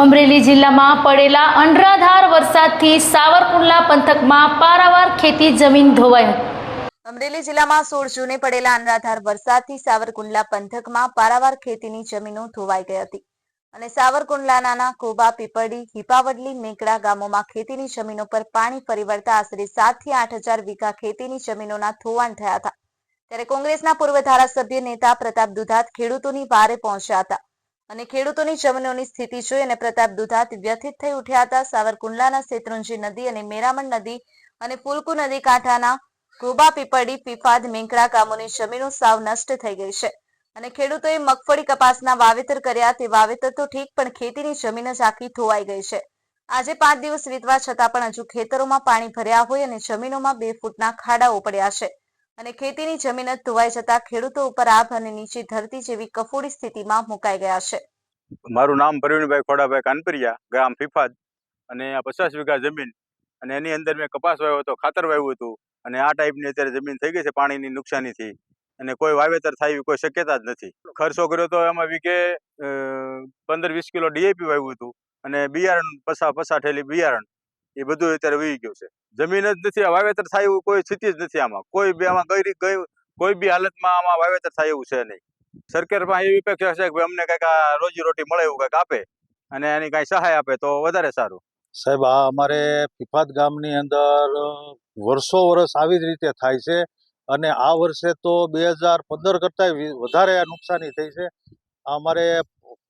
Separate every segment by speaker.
Speaker 1: અમરેલી જિલ્લામાં પડેલા અનરાધાર વરસાદથી સાવરકુંડલા પંથકમાં પારાવાર ખેતી જમીન ધોવાઈ
Speaker 2: અમરેલી જિલ્લામાં સોળ જૂને પડેલા અનરાધાર વરસાદથી સાવરકુંડલા પંથકમાં પારાવાર ખેતીની જમીનો ધોવાઈ ગઈ હતી. અને સાવરકુંડલાના કોબા, પીપળી, હિપાવડલી, મેકડા ગામોમાં ખેતીની જમીનો પર પાણી ફરી વળતા આશરે સાતથી આઠ હજાર વીઘા ખેતીની જમીનોના ધોવાણ થયા હતા. ત્યારે કોંગ્રેસના પૂર્વ ધારાસભ્ય નેતા પ્રતાપ દુધાત ખેડૂતોની વારે પહોંચ્યા હતા. અને ખેડૂતોની જમીનોની સ્થિતિ જોઈ અને પ્રતાપ દુધાત વ્યથિત થઈ ઉઠ્યા હતા. સાવરકુંડલાના શેત્રુંજી નદી અને મેરામણ નદી અને ફુલકુ નદી કાંઠાના ગોબા પીપળી પીફાદ મેંકડા ગામોની જમીનો સાવ નષ્ટ થઈ ગઈ છે. અને ખેડૂતોએ મગફળી કપાસના વાવેતર કર્યા તે વાવેતર તો ઠીક, પણ ખેતીની જમીન જ આખી ધોવાઈ ગઈ છે. આજે પાંચ દિવસ વીતવા છતાં પણ હજુ ખેતરોમાં પાણી ભર્યા હોય અને જમીનોમાં બે ફૂટના ખાડાઓ પડ્યા છે. અને ખેતીની જમીન ધોવાઈ જતા ખેડૂતો ઉપર આભ અને નીચી ધરતી જેવી કફોડી સ્થિતિમાં મુકાઈ ગયા છે.
Speaker 3: મારું નામ પ્રવીણભાઈ ખોડાભાઈ કાનપરિયા, ગામ ફીફાદ, અને આ પચાસ વીઘા જમીન, અને એની અંદર મેં કપાસ વાવ્યો હતો, ખાતર વાવ્યું હતું, અને આ ટાઈપની અત્યારે જમીન થઈ ગઈ છે પાણીની નુકસાનીથી, અને કોઈ વાવેતર થાય એવી કોઈ શક્યતા જ નથી. ખર્ચો કર્યો તો એમાં વીઘે પંદર વીસ કિલો ડીએપી વાવ્યું હતું, અને બિયારણ, પસા પસા ઠેલી બિયારણ એ બધું અત્યારે વી ગયું છે. જમીન જ નથી વાવેતર થાય એવું કોઈ સ્થિતિ જ નથી આમાં. કોઈ બી આમાં ગઈ કોઈ બી હાલતમાં આમાં વાવેતર થાય એવું છે નહીં. સરકાર પાસે એવી અપેક્ષા છે કે અમને કંઈક રોજી રોટી મળે એવું કંઈક આપે અને એની કાંઈ સહાય આપે તો વધારે સારું.
Speaker 4: સાહેબ, આ અમારે પીપાદ ગામની અંદર વર્ષો વર્ષ આવી જ રીતે થાય છે અને આ વર્ષે તો બે હજાર પંદર કરતાં વધારે નુકસાની થઈ છે. અમારે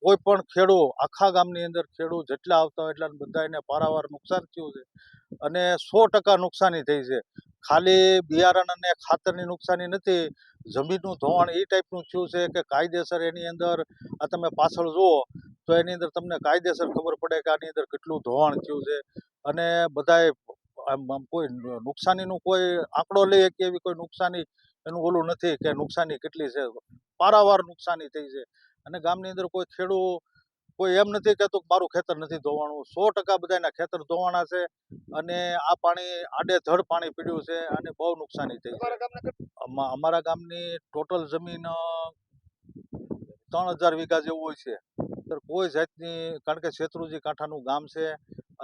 Speaker 4: કોઈ પણ ખેડૂ આખા ગામની અંદર ખેડૂ જેટલા આવતા હોય એટલા બધાને પારાવાર નુકસાન થયું છે અને સો ટકા નુકસાની થઈ છે. ખાલી બિયારણ અને ખાતરની નુકસાની નથી, જમીનનું ધોવાણ એ ટાઈપનું થયું છે કે કાયદેસર એની અંદર આ તમે પાછળ જુઓ તો એની અંદર તમને કાયદેસર ખબર પડે કે આની અંદર કેટલું ધોવાણ થયું છે અને બધાએ આમ કોઈ નુકસાનીનું કોઈ આંકડો લઈએ કે એવી કોઈ નુકસાની એનું ઓલું નથી કે નુકસાની કેટલી છે. પારાવાર નુકસાની થઈ છે. અને ગામની અંદર કોઈ ખેડૂ કોઈ એમ નથી કહેતું કે મારું ખેતર નથી ધોવાણું સો ટકા બધાના ખેતર ધોવાણા છે અને આ પાણી આડેધડ પાણી પીડ્યું છે અને બહુ નુકસાની થઈ અમા- અમારા ગામની ટોટલ જમીન ત્રણ હજાર વીઘા જેવું હોય છે. કોઈ જાતની કારણ કે શેત્રુજી કાંઠાનું ગામ છે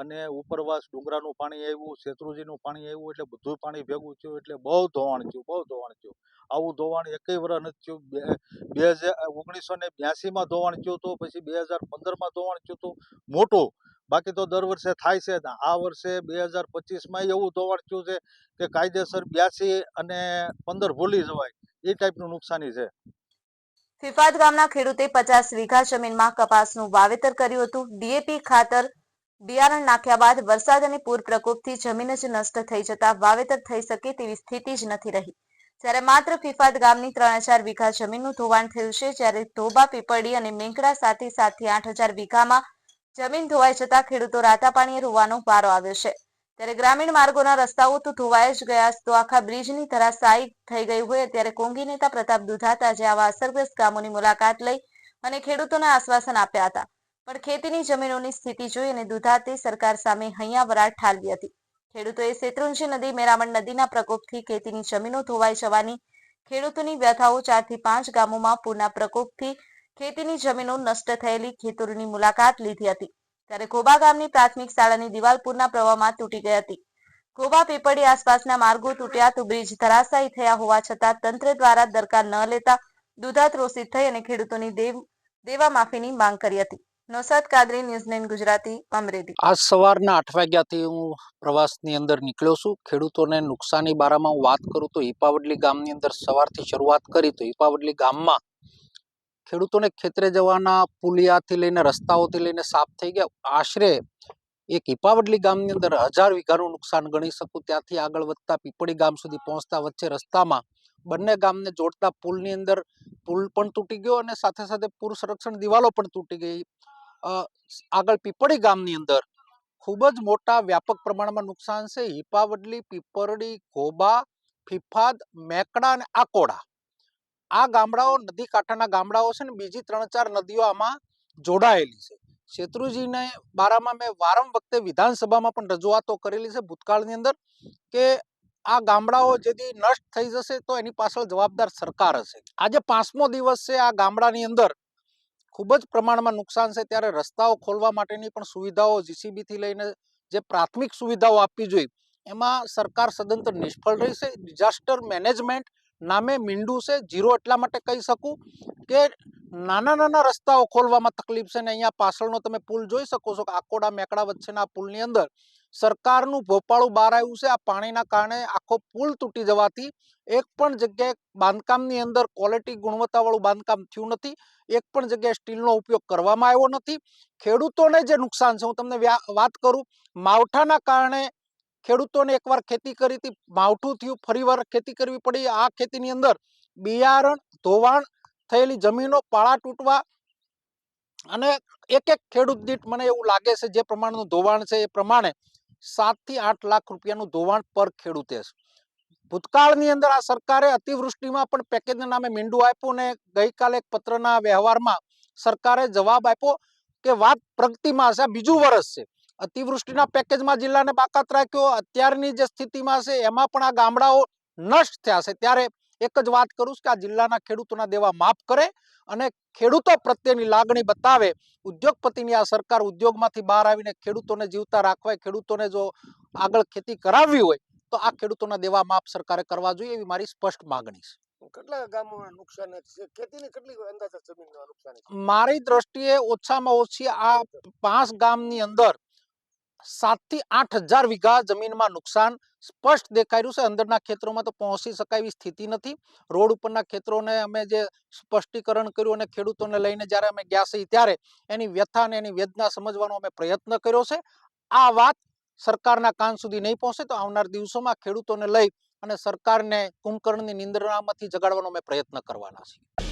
Speaker 4: અને ઉપરવાસ ડુંગરાનું પાણી આવ્યું, શેત્રુજીનું પાણી આવ્યું, એટલે બધું પાણી ભેગું થયું, એટલે બહુ ધોવાણ થયું, બહુ ધોવાણ થયું. આવું ધોવાણ એકય વર્ષ નથી થયું. બે હજાર ઓગણીસો ને બ્યાસીમાં ધોવાણ થયું હતું, પછી બે હજાર પંદરમાં ધોવાણ થયું હતું. મોટું. બાકી તો દર વર્ષે થાય છે. આ વર્ષે બે હજાર પચીસમાં એવું ધોવાણ થયું છે કે કાયદેસર બ્યાસી અને પંદર ભૂલી જવાય. એ ટાઈપનું નુકસાની છે.
Speaker 2: ફિફાદ ગામના ખેડૂતે પચાસ વીઘા જમીનમાં કપાસનું વાવેતર કર્યું હતું. ડીએપી ખાતર બિયારણ નાખ્યા બાદ વરસાદ અને પૂર પ્રકોપથી જમીન જ નષ્ટ થઈ જતા વાવેતર થઈ શકે તેવી સ્થિતિ જ નથી રહી. જ્યારે માત્ર ફિફાદ ગામની ત્રણ હજાર વીઘા જમીનનું ધોવાણ થયું છે, જ્યારે ધોબા, પીપળી અને મેંકડા સાથે સાત આઠ હજાર વીઘામાં જમીન ધોવાઈ જતા ખેડૂતો રાતા પાણીએ રોવાનો પારો આવ્યો છે. ત્યારે ગ્રામીણ માર્ગોના રસ્તાઓ તો ધોવાઈ જ ગયા તો આખા બ્રિજની ધરાશાયી થઈ ગઈ હોય, ત્યારે કોંગી નેતા પ્રતાપ દુધાતા જે આવા અસરગ્રસ્ત ગામોની મુલાકાત લઈ અને ખેડૂતોને આશ્વાસન આપ્યા હતા. પણ ખેતીની જમીનોની સ્થિતિ જોઈ અને દુધાતે સરકાર સામે હૈયા વરાળ ઠાલવી હતી. ખેડૂતોએ શેત્રુંજી નદી, મેરામણ નદીના પ્રકોપથી ખેતીની જમીનો ધોવાઈ જવાની, ખેડૂતોની વ્યથાઓ ચારથી પાંચ ગામોમાં પૂરના પ્રકોપથી ખેતીની જમીનો નષ્ટ થયેલી ખેતરોની મુલાકાત લીધી હતી. ત્યારે ગોબા ગામની પ્રાથમિક શાળાની દિવાલ પૂરના પ્રવાહમાં તૂટી ગઈ હતી. ગોબા પેપડી આસપાસના માર્ગો તૂટ્યા તો બ્રિજ ધરાશાયી થયા હોવા છતાં તંત્ર દ્વારા દરકાર ન લેતા દુધાત રોષિત થઈ અને ખેડૂતોની દેવ, દેવા માફીની માંગ કરી હતી.
Speaker 5: ખેડૂતોને ખેતરે જવાના પુલિયાથી લઈને, રસ્તાઓથી લઈને સાફ થઈ ગયા. આશરે એક હિપાવડલી ગામની અંદર હજાર વીઘાનું નુકસાન ગણી શકું ત્યાંથી આગળ વધતા પીપળી ગામ સુધી પહોંચતા વચ્ચે રસ્તામાં બંને ગામને જોડતા પુલની અંદર પુલ પણ તૂટી ગયો અને સાથે સાથે પૂર સંરક્ષણ દિવાલો પણ તૂટી ગઈ. આગળ પીપળી ગામની અંદર ખૂબ જ મોટા વ્યાપક પ્રમાણમાં નુકસાન છે. હિપાવડલી, પીપરડી, ઘોબા, ફિફાદ, મેકડા અને આકોડા. આ ગામડાઓ નદી કાંઠાના ગામડાઓ છે ને બીજી ત્રણ ચાર નદીઓ આમાં જોડાયેલી છે. શેત્રુજીને બારામાં મેં વારંવાર વખતે વિધાનસભામાં પણ રજૂઆતો કરેલી છે ભૂતકાળની અંદર કે આ ગામડાઓ જેથી નષ્ટ થઈ જશે તો એની પાછળ જવાબદાર સરકાર હશે. આજે પાંચમો દિવસ છે આ ગામડાની અંદર ખૂબ જ પ્રમાણમાં નુકસાન છે, ત્યારે રસ્તાઓ ખોલવા માટેની પણ સુવિધાઓ જીસીબીથી લઈને જે પ્રાથમિક સુવિધાઓ આપવી જોઈએ, એમાં સરકાર સદંતર નિષ્ફળ રહી છે ડિઝાસ્ટર મેનેજમેન્ટ નામે મીંડું છે જીરો એટલા માટે કહી શકું કે નાના નાના રસ્તાઓ ખોલવામાં તકલીફ છે ને અહીંયા પાછળનો તમે પુલ જોઈ શકો છો કે આકોડા મેકડા વચ્ચેના પુલની અંદર સરકારનું ભોપાળું બહાર આવ્યું છે. આ પાણીના કારણે આખો પુલ તૂટી જવાથી એક પણ જગ્યાએ બાંધકામની અંદર ક્વોલિટી ગુણવત્તાવાળું બાંધકામ થયું નથી. એક પણ જગ્યાએ સ્ટીલનો ઉપયોગ કરવામાં આવ્યો નથી. ખેડૂતોને જે નુકસાન છે, હું તમને વાત કરું, માવઠાના કારણે ખેડૂતોને એકવાર ખેતી કરી હતી, માવઠું થયું, ફરીવાર ખેતી કરવી પડી. આ ખેતીની અંદર બિયારણ, ધોવાણ થયેલી જમીનો પાળા તૂટવા અને એક એક ખેડૂત દીઠ મને એવું લાગે છે, જે પ્રમાણનું ધોવાણ છે એ પ્રમાણે સાતથી આઠ લાખ રૂપિયાનું ધોવાણ પર ખેડૂતે ભૂતકાળની અંદર આ સરકારે અતિવૃષ્ટિમાં પણ પેકેજના નામે મીંડું આપ્યું ને ગઈકાલે એક પત્રના વ્યવહારમાં સરકારે જવાબ આપ્યો કે વાત પ્રગતિમાં આ બીજું વર્ષ છે. અતિવૃષ્ટિના પેકેજમાં જિલ્લાને બાકાત રાખ્યો. અત્યારની જે સ્થિતિમાં છે, એમાં પણ આ ગામડાઓ નષ્ટ થયા છે. ત્યારે એક જ વાત કરું કે આ જિલ્લાના ખેડૂતોના દેવા માફ કરે અને ખેડૂતો પ્રત્યેની લાગણી બતાવે. ઉદ્યોગપતિની આ સરકાર ઉદ્યોગમાંથી બહાર આવીને ખેડૂતોને જીવતા રાખવા ખેડૂતોને જો આગળ ખેતી કરાવવી હોય તો આ ખેડૂતોના દેવા માફ સરકારે કરવા જોઈએ એવી મારી સ્પષ્ટ માગણી છે.
Speaker 6: કેટલા ગામોમાં નુકસાન છે? ખેતીની કેટલી અંદાજે જમીન નુકસાન છે?
Speaker 5: મારી દ્રષ્ટિએ ઓછામાં ઓછી આ પાંચ ગામની અંદર સાતથી આઠ હજાર વીઘા જમીનમાં નુકસાન સ્પષ્ટ દેખાઈ રહ્યું છે. અંદરના ખેતરોમાં તો પહોંચી શકાય એવી સ્થિતિ નથી. રોડ ઉપરના ખેતરોને અમે જે સ્પષ્ટીકરણ કર્યું અને ખેડૂતોને લઈને જ્યારે અમે ગયા છીએ ત્યારે એની વ્યથા અને એની વેદના સમજવાનો અમે પ્રયત્ન કર્યો છે. આ વાત સરકારના કાન સુધી નહીં પહોંચે તો આવનાર દિવસોમાં ખેડૂતોને લઈ અને સરકારને કુંભકર્ણની નિંદ્રામાંથી જગાડવાનો અમે પ્રયત્ન કરવાના છીએ.